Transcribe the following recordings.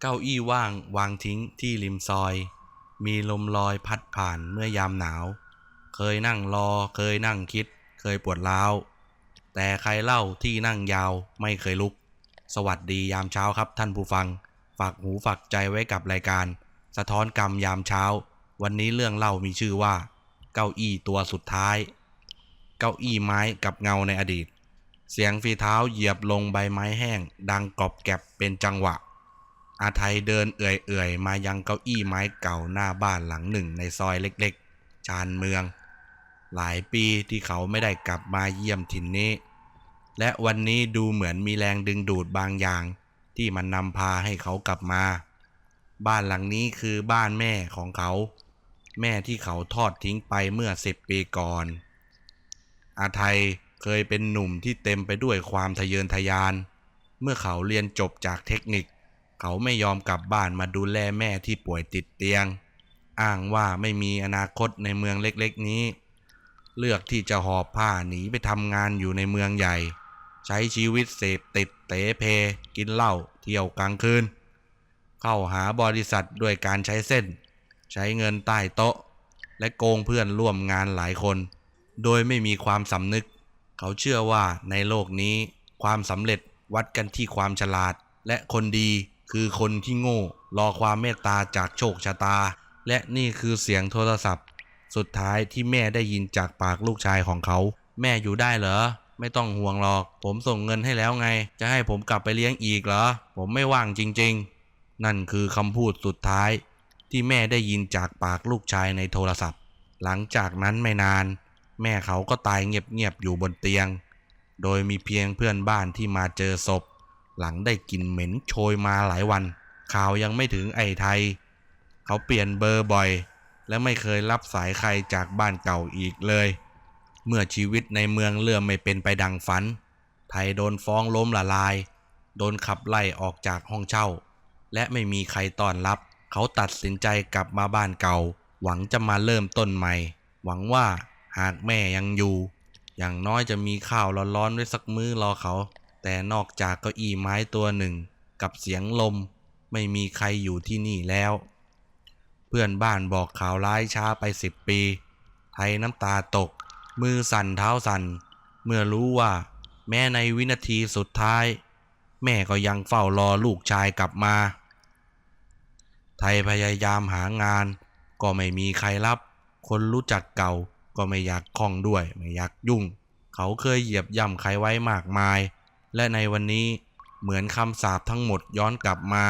เก้าอี้ว่างวางทิ้งที่ริมซอย มีลมลอยพัดผ่านเมื่อยามหนาว เคยนั่งรอ เคยนั่งคิด เคยปวดร้าว แต่ใครเล่าที่นั่งยาวไม่เคยลุก สวัสดียามเช้าครับท่านผู้ฟัง ฝากหูฝากใจไว้กับรายการ สะท้อนกรรมยามเช้า วันนี้เรื่องเล่ามีชื่อว่า เก้าอี้ตัวสุดท้าย เก้าอี้ไม้กับเงาในอดีต เสียงฝีเท้าเหยียบลงใบไม้แห้ง ดังกรอบแกรบเป็นจังหวะ อาไทยเดินเอื่อยๆ มายังเก้าอี้ไม้เก่าหน้าบ้านหลังหนึ่งในซอยเล็กๆ ชานเมือง หลายปีที่เขาไม่ได้กลับมาเยี่ยมถิ่นนี้ และวันนี้ดูเหมือนมีแรงดึงดูดบางอย่าง ที่มันนำพาให้เขากลับมา บ้านหลังนี้คือบ้านแม่ของเขา แม่ที่เขาทอดทิ้งไปเมื่อสิบปีก่อน อาไทยเคยเป็นหนุ่มที่เต็มไปด้วยความทะเยอทะยาน เมื่อเขาเรียนจบจากเทคนิค เขาไม่ยอมกลับบ้านมาดูแลแม่ที่ป่วยติดเตียง อ้างว่าไม่มีอนาคตในเมืองเล็กๆนี้ เลือกที่จะหอบผ้าหนีไปทำงานอยู่ในเมืองใหญ่ ใช้ชีวิตเสพติดเตะเพ กินเหล้าเที่ยวกลางคืน เข้าหาบริษัทด้วยการใช้เส้น ใช้เงินใต้โต๊ะ และโกงเพื่อนร่วมงานหลายคน โดยไม่มีความสำนึก เขาเชื่อว่าในโลกนี้ ความสำเร็จวัดกันที่ความฉลาดและคนดี คือคนที่โง่ รอความเมตตาจากโชคชะตา และนี่คือเสียงโทรศัพท์ สุดท้ายที่แม่ได้ยินจากปากลูกชายของเขา แม่อยู่ได้เหรอ ไม่ต้องห่วงหรอก ผมส่งเงินให้แล้วไง จะให้ผมกลับไปเลี้ยงอีกเหรอ ผมไม่ว่างจริง ๆ นั่นคือคำพูดสุดท้าย ที่แม่ได้ยินจากปากลูกชายในโทรศัพท์ หลังจากนั้นไม่นาน แม่เขาก็ตายเงียบๆอยู่บนเตียง โดยมีเพียงเพื่อนบ้านที่มาเจอศพ หลังได้กลิ่นเหม็นโชยมาหลายวัน ข่าวยังไม่ถึงไอ้ไทย เขาเปลี่ยนเบอร์บ่อย และไม่เคยรับสายใครจากบ้านเก่าอีกเลย เมื่อชีวิตในเมืองเริ่อมไม่เป็นไปดังฝัน ไทยโดนฟ้องล้มละลาย โดนขับไล่ออกจากห้องเช่า และไม่มีใครต้อนรับ เขาตัดสินใจกลับมาบ้านเก่า หวังจะมาเริ่มต้นใหม่ หวังว่าหากแม่ยังอยู่ อย่างน้อยจะมีข้าวร้อนๆไว้สักมื้อรอเขา แต่นอกจากเก้าอี้ไม้ตัวหนึ่ง กับเสียงลมไม่มีใครอยู่ที่นี่แล้ว เพื่อนบ้านบอกข่าวร้ายช้าไปสิบปี ไทยน้ำตาตก มือสั่นเท้าสั่น เมื่อรู้ว่า แม้ในวินาทีสุดท้าย แม่ก็ยังเฝ้ารอลูกชายกลับมา ไทยพยายามหางาน ก็ไม่มีใครรับ คนรู้จักเก่าก็ไม่อยากคล้องด้วยไม่อยากยุ่ง เขาเคยเหยียบย่ำใครไว้มากมาย และในวันนี้เหมือนคำสาปทั้งหมดย้อนกลับมา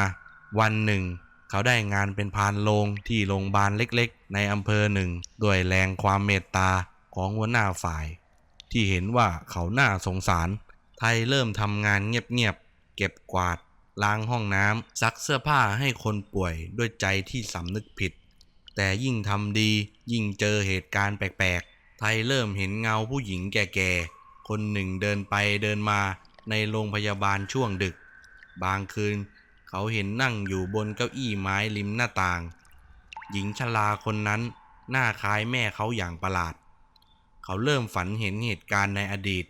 วันหนึ่ง เขาได้งานเป็นพานโรงที่โรงพยาบาลเล็กๆ ในอำเภอหนึ่งด้วยแรงความเมตตาของหัวหน้าฝ่าย ที่เห็นว่าเขาน่าสงสาร ไทยเริ่มทำงานเงียบๆเก็บกวาด ล้างห้องน้ำซักเสื้อผ้าให้คนป่วยด้วยใจที่สำนึกผิด แต่ยิ่งทำดียิ่งเจอเหตุการณ์แปลกๆ ไทยเริ่มเห็นเงาผู้หญิงแก่ๆคนหนึ่งเดินไปเดินมา ในโรงพยาบาลช่วงดึก บางคืน เขาเห็นนั่งอยู่บนเก้าอี้ไม้ริมหน้าต่าง หญิงชราคนนั้นหน้าคล้ายแม่เขาอย่างประหลาด เขาเริ่มฝันเห็นเหตุการณ์ในอดีต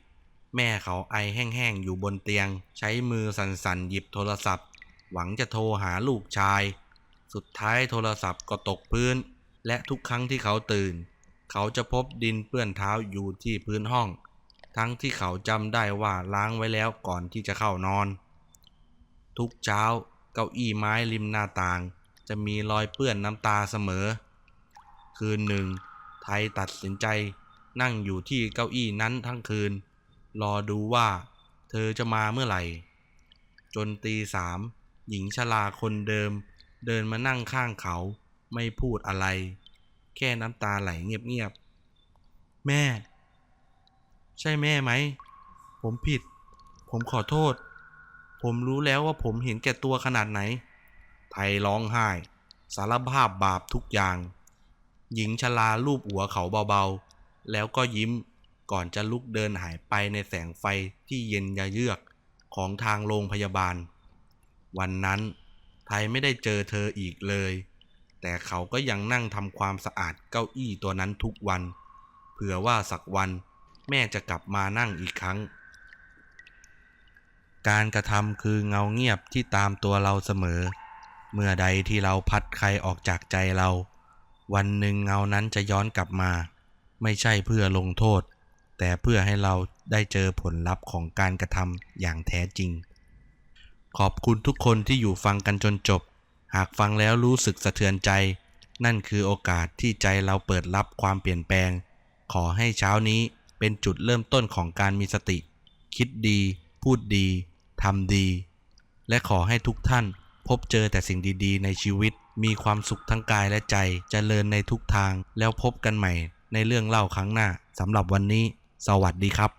แม่เขาไอแห้งๆอยู่บนเตียง ใช้มือสั่นๆหยิบโทรศัพท์ หวังจะโทรหาลูกชาย สุดท้ายโทรศัพท์ก็ตกพื้น และทุกครั้งที่เขาตื่น เขาจะพบดินเปื้อนเท้าอยู่ที่พื้นห้อง ทั้งที่เขาจำได้ว่าล้างไว้แล้วก่อนที่จะเข้านอน ทุกเช้าเก้าอี้ไม้ริมหน้าต่าง จะมีรอยเปื้อนน้ำตาเสมอ คืนหนึ่ง ไทยตัดสินใจนั่งอยู่ที่เก้าอี้นั้นทั้งคืน รอดูว่าเธอจะมาเมื่อไหร่ จนตีสามหญิงชราคนเดิม เดินมานั่งข้างเขาไม่พูดอะไร แค่น้ำตาไหลเงียบๆแม่ ใช่แม่ไหม ผมผิด ผมขอโทษ ผมรู้แล้วว่าผมเห็นแก่ตัวขนาดไหน ไทยร้องไห้ สารภาพบาปทุกอย่าง หญิงชราลูบหัวเขาเบาๆ แล้วก็ยิ้มก่อนจะลุกเดินหายไปในแสงไฟที่เย็นยะเยือกของทางโรงพยาบาล วันนั้นไทยไม่ได้เจอเธออีกเลย แต่เขาก็ยังนั่งทำความสะอาดเก้าอี้ตัวนั้นทุกวัน เผื่อว่าสักวัน แม่จะกลับมานั่งอีกครั้ง การกระทำคือเงาเงียบที่ตามตัวเราเสมอ เมื่อใดที่เราพัดใครออกจากใจเรา วันหนึ่งเงานั้นจะย้อนกลับมา ไม่ใช่เพื่อลงโทษ แต่เพื่อให้เราได้เจอผลลัพธ์ของการกระทำอย่างแท้จริง ขอบคุณทุกคนที่อยู่ฟังกันจนจบ หากฟังแล้วรู้สึกสะเทือนใจ นั่นคือโอกาสที่ใจเราเปิดรับความเปลี่ยนแปลง ขอให้เช้านี้ เป็นจุดเริ่มต้นของการมีสติ คิดดี พูดดีทำดี และขอให้ทุกท่านพบเจอแต่สิ่งดีๆ ในชีวิต มีความสุขทั้งกายและใจจเจริญในทุกทาง แล้วพบกันใหม่ในเรื่องเล่าครั้งหน้าสำหรับวันนี้ สวัสดีครับ